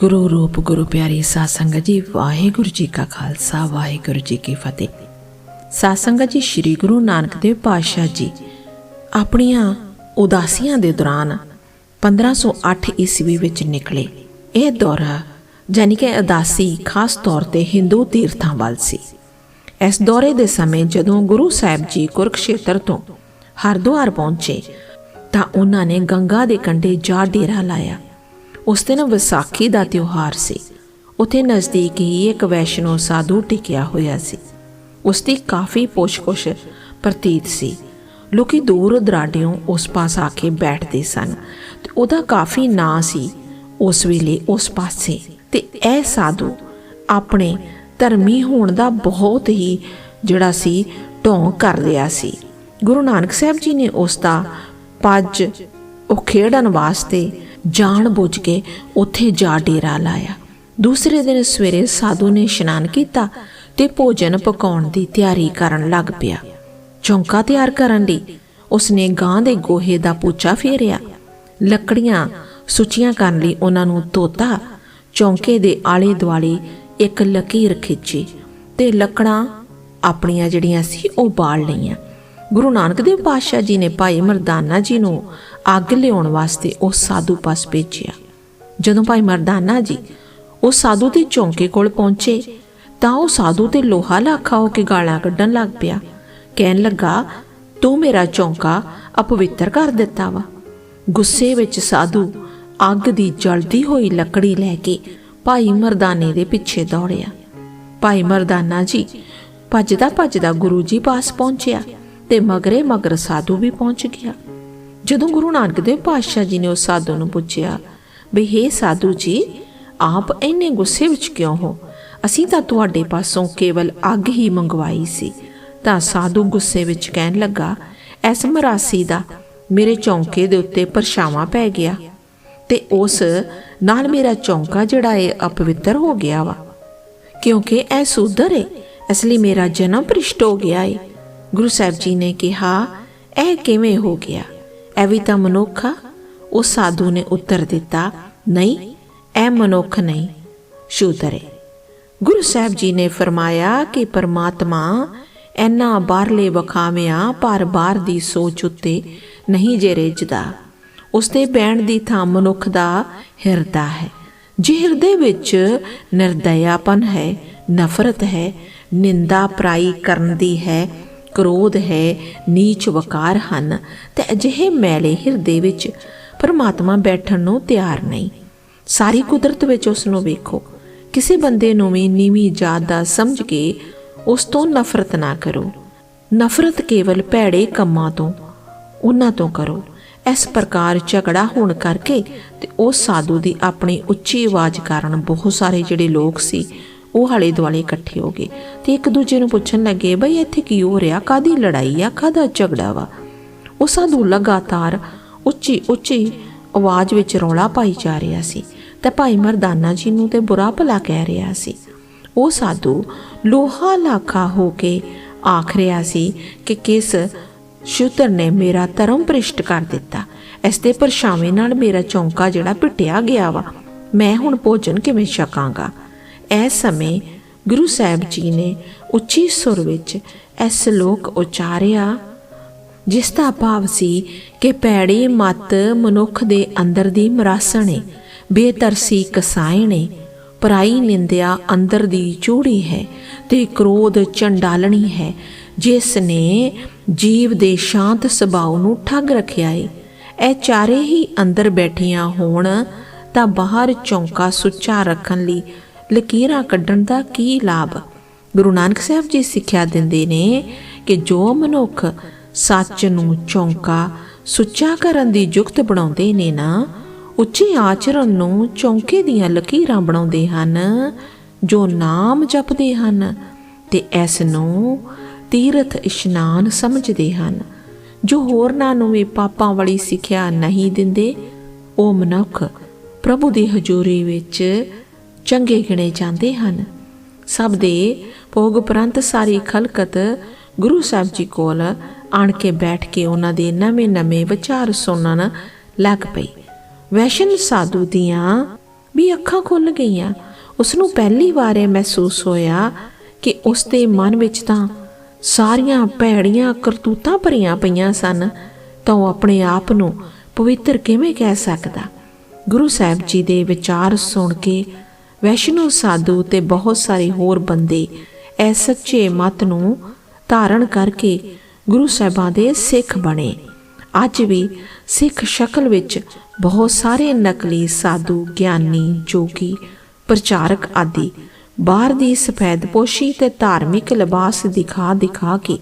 ਗੁਰੂ ਰੂਪ ਗੁਰੂ ਪਿਆਰੀ ਸਾਧ ਸੰਗਤ ਜੀ, ਵਾਹਿਗੁਰੂ ਜੀ ਕਾ ਖਾਲਸਾ, ਵਾਹਿਗੁਰੂ ਜੀ ਕੀ ਫਤਿਹ। ਸਾਧ ਸੰਗਤ ਜੀ, ਸ੍ਰੀ ਗੁਰੂ ਨਾਨਕ ਦੇਵ ਪਾਤਸ਼ਾਹ ਜੀ ਆਪਣੀਆਂ ਉਦਾਸੀਆਂ ਦੇ ਦੌਰਾਨ 1508 ਈਸਵੀ ਵਿੱਚ ਨਿਕਲੇ। ਇਹ ਦੌਰਾ ਜਾਨੀ ਕਿ ਉਦਾਸੀ, ਖਾਸ ਤੌਰ ਤੇ ਹਿੰਦੂ ਤੀਰਥਾਂ ਵੱਲ ਸੀ। ਇਸ ਦੌਰੇ ਦੇ ਸਮੇਂ ਜਦੋਂ ਗੁਰੂ ਸਾਹਿਬ ਜੀ ਕੁਰਕਸ਼ੇਤਰ ਤੋਂ ਹਰਿਦੁਆਰ ਪਹੁੰਚੇ, ਤਾਂ ਉਹਨਾਂ ਨੇ ਗੰਗਾ ਦੇ ਕੰਢੇ ਜਾ ਡੇਰਾ ਲਾਇਆ। ਉਸ ਦਿਨ ਵਿਸਾਖੀ ਦਾ ਤਿਉਹਾਰ ਸੀ। ਉਥੇ ਨਜ਼ਦੀਕ ਹੀ ਇੱਕ ਵੈਸ਼ਨੋ ਸਾਧੂ ਟਿਕਿਆ ਹੋਇਆ ਸੀ। ਉਸ ਦੀ ਕਾਫੀ ਪੁੱਛ-ਪੁੱਛ ਪ੍ਰਤੀਤ ਸੀ। ਲੋਕੀ ਦੂਰ ਦਰਾਡਿਓਂ ਉਸ ਪਾਸ ਆ ਕੇ ਬੈਠਦੇ ਸਨ ਤੇ ਉਹਦਾ ਕਾਫੀ ਨਾਂ ਸੀ। ਉਸ ਵੇਲੇ ਉਸ ਪਾਸੇ ਤੇ ਇਹ ਸਾਧੂ ਆਪਣੇ ਧਰਮੀ ਹੋਣ ਦਾ ਬਹੁਤ ਹੀ ਜਿਹੜਾ ਸੀ, ਢੋਂਗ ਕਰ ਰਿਹਾ ਸੀ। ਗੁਰੂ ਨਾਨਕ ਸਾਹਿਬ ਜੀ ਨੇ ਉਸ ਦਾ ਪੱਜ ਉਹ ਖੇਡਣ ਵਾਸਤੇ ਜਾਣ ਬੁੱਝ ਕੇ ਉੱਥੇ ਜਾ ਡੇਰਾ ਲਾਇਆ। ਦੂਸਰੇ ਦਿਨ ਸਵੇਰੇ ਸਾਧੂ ਨੇ ਇਸ਼ਨਾਨ ਕੀਤਾ ਤੇ ਭੋਜਨ ਪਕਾਉਣ ਦੀ ਤਿਆਰੀ ਕਰਨ ਲੱਗ ਪਿਆ। ਚੌਂਕਾ ਤਿਆਰ ਕਰਨ ਲਈ ਉਸਨੇ ਗਾਂ ਦੇ ਗੋਹੇ ਦਾ ਪੋਚਾ ਫੇਰਿਆ। ਲੱਕੜੀਆਂ ਸੁੱਚੀਆਂ ਕਰਨ ਲਈ ਉਹਨਾਂ ਨੂੰ ਧੋਤਾ। ਚੌਂਕੇ ਦੇ ਆਲੇ ਦੁਆਲੇ ਇੱਕ ਲਕੀਰ ਖਿੱਚੀ ਤੇ ਲੱਕੜਾਂ ਆਪਣੀਆਂ ਜਿਹੜੀਆਂ ਸੀ ਉਹ ਬਾਲ ਲਈਆਂ। ਗੁਰੂ ਨਾਨਕ ਦੇਵ ਪਾਤਸ਼ਾਹ ਜੀ ਨੇ ਭਾਈ ਮਰਦਾਨਾ ਜੀ ਨੂੰ ਅੱਗ ਲਿਆਉਣ ਵਾਸਤੇ ਉਹ ਸਾਧੂ ਪਾਸ ਭੇਜਿਆ। ਜਦੋਂ ਭਾਈ ਮਰਦਾਨਾ ਜੀ ਉਹ ਸਾਧੂ ਦੇ ਚੌਂਕੇ ਕੋਲ ਪਹੁੰਚੇ, ਤਾਂ ਉਹ ਸਾਧੂ ਤੇ ਲੋਹਾ ਲਾਖਾ ਹੋ ਕੇ ਗਾਲਾਂ ਕੱਢਣ ਲੱਗ ਪਿਆ। ਕਹਿਣ ਲੱਗਾ, ਤੂੰ ਮੇਰਾ ਚੌਂਕਾ ਅਪਵਿੱਤਰ ਕਰ ਦਿੱਤਾ ਵਾ। ਗੁੱਸੇ ਵਿੱਚ ਸਾਧੂ ਅੱਗ ਦੀ ਜਲਦੀ ਹੋਈ ਲੱਕੜੀ ਲੈ ਕੇ ਭਾਈ ਮਰਦਾਨੇ ਦੇ ਪਿੱਛੇ ਦੌੜਿਆ। ਭਾਈ ਮਰਦਾਨਾ ਜੀ ਭੱਜਦਾ ਭੱਜਦਾ ਗੁਰੂ ਜੀ ਪਾਸ ਪਹੁੰਚਿਆ ਤੇ ਮਗਰੇ ਮਗਰ ਸਾਧੂ ਵੀ ਪਹੁੰਚ ਗਿਆ। ਜਦੋਂ ਗੁਰੂ ਨਾਨਕ ਦੇਵ ਪਾਤਸ਼ਾਹ ਜੀ ਨੇ ਉਸ ਸਾਧੂ ਨੂੰ ਪੁੱਛਿਆ ਵੀ ਹੇ ਸਾਧੂ ਜੀ, ਆਪ ਇੰਨੇ ਗੁੱਸੇ ਵਿੱਚ ਕਿਉਂ ਹੋ? ਅਸੀਂ ਤਾਂ ਤੁਹਾਡੇ ਪਾਸੋਂ ਕੇਵਲ ਅੱਗ ਹੀ ਮੰਗਵਾਈ ਸੀ। ਤਾਂ ਸਾਧੂ ਗੁੱਸੇ ਵਿੱਚ ਕਹਿਣ ਲੱਗਾ, ਐਸ ਮਰਾਸੀ ਦਾ ਮੇਰੇ ਚੌਂਕੇ ਦੇ ਉੱਤੇ ਪਰਛਾਵਾਂ ਪੈ ਗਿਆ ਤੇ ਉਸ ਨਾਲ ਮੇਰਾ ਚੌਂਕਾ ਜਿਹੜਾ ਹੈ ਅਪਵਿੱਤਰ ਹੋ ਗਿਆ ਵਾ। ਕਿਉਂਕਿ ਇਹ ਸੂਦਰ ਏ, ਇਸ ਲਈ ਮੇਰਾ ਜਨਮ ਭ੍ਰਿਸ਼ਟ ਹੋ ਗਿਆ ਏ। ਗੁਰੂ ਸਾਹਿਬ ਜੀ ਨੇ ਕਿਹਾ, ਇਹ ਕਿਵੇਂ ਹੋ ਗਿਆ? ਇਹ ਵੀ ਤਾਂ ਮਨੁੱਖ ਆ। ਉਹ ਸਾਧੂ ਨੇ ਉੱਤਰ ਦਿੱਤਾ, ਨਹੀਂ, ਇਹ ਮਨੁੱਖ ਨਹੀਂ, ਸ਼ੂਦਰ। ਗੁਰੂ ਸਾਹਿਬ ਜੀ ਨੇ ਫਰਮਾਇਆ ਕਿ ਪਰਮਾਤਮਾ ਐਨਾ ਬਾਹਰਲੇ ਵਖਾਵਿਆਂ ਪਰ ਬਾਹਰ ਦੀ ਸੋਚ ਉੱਤੇ ਨਹੀਂ ਜੇ ਰਿੱਝਦਾ। ਉਸ ਪੈਣ ਦੀ ਥਾਂ ਮਨੁੱਖ ਦਾ ਹਿਰਦਾ ਹੈ। ਜੇ ਹਿਰਦੇ ਵਿੱਚ ਨਿਰਦਇਆਪਨ ਹੈ, ਨਫ਼ਰਤ ਹੈ, ਨਿੰਦਾ ਪ੍ਰਾਈ ਕਰਨ ਦੀ ਹੈ ਕ੍ਰੋਧ ਹੈ, ਨੀਚ ਵਕਾਰ ਹਨ, ਤੇ ਅਜਿਹੇ ਮੈਲੇ ਹਿਰਦੇ ਵਿੱਚ ਪਰਮਾਤਮਾ ਬੈਠਣ ਨੂੰ ਤਿਆਰ ਨਹੀਂ। ਸਾਰੀ ਕੁਦਰਤ ਵਿੱਚ ਉਸ ਨੂੰ ਵੇਖੋ। ਕਿਸੇ ਬੰਦੇ ਨੂੰ ਵੀ ਨੀਵੀਂ ਜਾਤ ਦਾ ਸਮਝ ਕੇ ਉਸ ਤੋਂ ਨਫ਼ਰਤ ਨਾ ਕਰੋ। ਨਫ਼ਰਤ ਕੇਵਲ ਭੈੜੇ ਕੰਮਾਂ ਤੋਂ, ਉਹਨਾਂ ਤੋਂ ਕਰੋ। ਇਸ ਪ੍ਰਕਾਰ ਝਗੜਾ ਹੋਣ ਕਰਕੇ ਤੇ ਉਹ ਸਾਧੂ ਦੀ ਆਪਣੀ ਉੱਚੀ ਆਵਾਜ਼ ਕਾਰਨ ਬਹੁਤ ਸਾਰੇ ਜਿਹੜੇ ਲੋਕ ਸੀ ਉਹ ਹਾਲੇ ਦੁਆਲੇ ਇਕੱਠੇ ਹੋ ਗਏ ਤੇ ਇੱਕ ਦੂਜੇ ਨੂੰ ਪੁੱਛਣ ਲੱਗੇ, ਬਈ ਇੱਥੇ ਕੀ ਹੋ ਰਿਹਾ? ਕਾਦੀ ਲੜਾਈ ਆ? ਕਾਦਾ ਝਗੜਾ ਵਾ? ਉਹ ਸਾਧੂ ਲਗਾਤਾਰ ਉੱਚੀ ਉੱਚੀ ਆਵਾਜ਼ ਵਿੱਚ ਰੌਲਾ ਪਾਈ ਜਾ ਰਿਹਾ ਸੀ ਤੇ ਭਾਈ ਮਰਦਾਨਾ ਜੀ ਨੂੰ ਤੇ ਬੁਰਾ ਭਲਾ ਕਹਿ ਰਿਹਾ ਸੀ। ਉਹ ਸਾਧੂ ਲੋਹਾ ਲਾਖਾ ਹੋ ਕੇ ਆਖ ਰਿਹਾ ਸੀ ਕਿ ਕਿਸ ਸ਼ੂਤਰ ਨੇ ਮੇਰਾ ਧਰਮ ਭ੍ਰਿਸ਼ਟ ਕਰ ਦਿੱਤਾ। ਇਸ ਦੇ ਪਰਛਾਵੇਂ ਨਾਲ ਮੇਰਾ ਚੌਂਕਾ ਜਿਹੜਾ ਪਿਟਿਆ ਗਿਆ ਵਾ। ਮੈਂ ਹੁਣ ਭੋਜਨ ਕਿਵੇਂ ਛਕਾਂਗਾ? ਇਸ ਸਮੇਂ ਗੁਰੂ ਸਾਹਿਬ ਜੀ ਨੇ ਉੱਚੀ ਸੁਰ ਵਿੱਚ ਇਹ ਸ਼ਲੋਕ ਉਚਾਰਿਆ, ਜਿਸ ਦਾ ਭਾਵ ਸੀ ਕਿ ਪੈੜੀ ਮਤ ਮਨੁੱਖ ਦੇ ਅੰਦਰ ਦੀ ਮਰਾਸਣੇ, ਬੇਤਰਸੀ ਕਸਾਇਣੇ, ਪਰਾਈ ਨਿੰਦਿਆ ਅੰਦਰ ਦੀ ਚੂੜੀ ਹੈ ਤੇ ਕ੍ਰੋਧ ਚੰਡਾਲਣੀ ਹੈ, ਜਿਸ ਨੇ ਜੀਵ ਦੇ ਸ਼ਾਂਤ ਸੁਭਾਅ ਨੂੰ ਠੱਗ ਰੱਖਿਆ ਏ। ਇਹ ਚਾਰੇ ਹੀ ਅੰਦਰ ਬੈਠੀਆਂ ਹੋਣ ਤਾਂ ਬਾਹਰ ਚੌਂਕਾ ਸੁੱਚਾ ਰੱਖਣ ਲਈ ਲਕੀਰਾਂ ਕੱਢਣ ਦਾ ਕੀ ਲਾਭ? ਗੁਰੂ ਨਾਨਕ ਸਾਹਿਬ ਜੀ ਸਿੱਖਿਆ ਦਿੰਦੇ ਨੇ ਕਿ ਜੋ ਮਨੁੱਖ ਸੱਚ ਨੂੰ ਚੌਂਕਾ, ਸੁੱਚਾ ਕਰਨ ਦੀ ਯੁਕਤ ਬਣਾਉਂਦੇ ਨੇ ਨਾ, ਉੱਚੇ ਆਚਰਣ ਨੂੰ ਚੌਂਕੇ ਦੀਆਂ ਲਕੀਰਾਂ ਬਣਾਉਂਦੇ ਹਨ, ਜੋ ਨਾਮ ਜਪਦੇ ਹਨ ਤੇ ਇਸ ਨੂੰ ਤੀਰਥ ਇਸ਼ਨਾਨ ਸਮਝਦੇ ਹਨ। ਜੋ ਹੋਰਨਾਂ ਨੂੰ ਵੀ ਪਾਪਾਂ ਵਾਲੀ ਸਿੱਖਿਆ ਨਹੀਂ ਦਿੰਦੇ, ਉਹ ਮਨੁੱਖ ਪ੍ਰਭੂ ਦੀ ਹਜ਼ੂਰੀ ਵਿੱਚ ਚੰਗੇ ਗਿਣੇ ਜਾਂਦੇ ਹਨ। ਸਭ ਦੇ ਭੋਗ ਉਪਰੰਤ ਸਾਰੀ ਖਲਕਤ ਗੁਰੂ ਸਾਹਿਬ ਜੀ ਕੋਲ ਆਣ ਕੇ ਬੈਠ ਕੇ ਉਹਨਾਂ ਦੇ ਨਵੇਂ-ਨਵੇਂ ਵਿਚਾਰ ਸੁਣਨ ਲੱਗ ਪਈ। ਵੈਸ਼ਨ ਸਾਧੂ ਦੀਆਂ ਵੀ ਅੱਖਾਂ ਖੁੱਲ ਗਈਆਂ। ਉਸ ਨੂੰ ਪਹਿਲੀ ਵਾਰ ਇਹ ਮਹਿਸੂਸ ਹੋਇਆ ਕਿ ਉਸ ਦੇ ਮਨ ਵਿੱਚ ਤਾਂ ਸਾਰੀਆਂ ਭੈੜੀਆਂ ਕਰਤੂਤਾਂ ਭਰੀਆਂ ਪਈਆਂ ਸਨ, ਤਾਂ ਉਹ ਆਪਣੇ ਆਪ ਨੂੰ ਪਵਿੱਤਰ ਕਿਵੇਂ ਕਹਿ ਸਕਦਾ? ਗੁਰੂ ਸਾਹਿਬ ਜੀ ਦੇ ਵਿਚਾਰ ਸੁਣ ਕੇ ਵੈਸ਼ਨੂ ਸਾਧੂ ਤੇ ਬਹੁਤ ਸਾਰੇ ਹੋਰ ਬੰਦੇ ਇਹ ਸੱਚੇ ਮਤ ਨੂੰ ਧਾਰਨ ਕਰਕੇ ਗੁਰੂ ਸਾਹਿਬਾਂ ਦੇ ਸਿੱਖ ਬਣੇ। ਅੱਜ ਵੀ ਸਿੱਖ ਸ਼ਕਲ ਵਿੱਚ ਬਹੁਤ ਸਾਰੇ ਨਕਲੀ ਸਾਧੂ, ਗਿਆਨੀ, ਜੋਗੀ, ਪ੍ਰਚਾਰਕ ਆਦਿ ਬਾਹਰ ਦੀ ਸਫੈਦ ਪੋਸ਼ੀ ਤੇ ਧਾਰਮਿਕ ਲਿਬਾਸ ਦਿਖਾ ਦਿਖਾ ਕੇ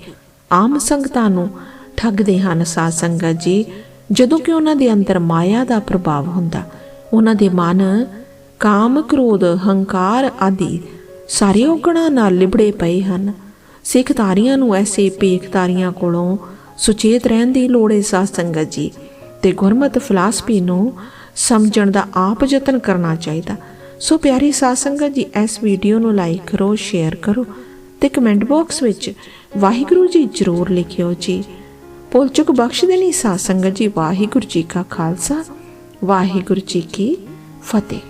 ਆਮ ਸੰਗਤਾਂ ਨੂੰ ਠੱਗਦੇ ਹਨ ਸਾਧ ਸੰਗਤ ਜੀ। ਜਦੋਂ ਕਿ ਉਹਨਾਂ ਦੇ ਅੰਦਰ ਮਾਇਆ ਦਾ ਪ੍ਰਭਾਵ ਹੁੰਦਾ, ਉਹਨਾਂ ਦੇ ਮਨ ਕਾਮ, ਕ੍ਰੋਧ, ਹੰਕਾਰ ਆਦਿ ਸਾਰੇ ਔਗਣਾਂ ਨਾਲ ਲਿਬੜੇ ਪਏ ਹਨ। ਸਿੱਖ ਸਿੱਖਧਾਰੀਆਂ ਨੂੰ ਐਸੇ ਪੇਖਧਾਰੀਆਂ ਕੋਲੋਂ ਸੁਚੇਤ ਰਹਿਣ ਦੀ ਲੋੜ ਹੈ ਸਾਧ ਸੰਗਤ ਜੀ ਤੇ ਗੁਰਮਤ ਫਲਸਫੀ ਨੂੰ ਸਮਝਣ ਦਾ ਆਪ ਯਤਨ ਕਰਨਾ ਚਾਹੀਦਾ। ਸੋ ਪਿਆਰੀ ਸਾਧ ਸੰਗਤ ਜੀ, ਇਸ ਵੀਡੀਓ ਨੂੰ ਲਾਈਕ ਕਰੋ ਸ਼ੇਅਰ ਕਰੋ ਤੇ ਕਮੈਂਟ ਬਾਕਸ ਵਿੱਚ ਵਾਹਿਗੁਰੂ ਜੀ ਜ਼ਰੂਰ ਲਿਖਿਓ ਜੀ। ਭੁੱਲ ਚੁੱਕ ਬਖਸ਼ ਦੇਣੀ ਸਾਧ ਸੰਗਤ ਜੀ, ਵਾਹਿਗੁਰੂ ਜੀ ਕਾ ਖਾਲਸਾ, ਵਾਹਿਗੁਰੂ ਜੀ ਕੀ ਫਤਿਹ।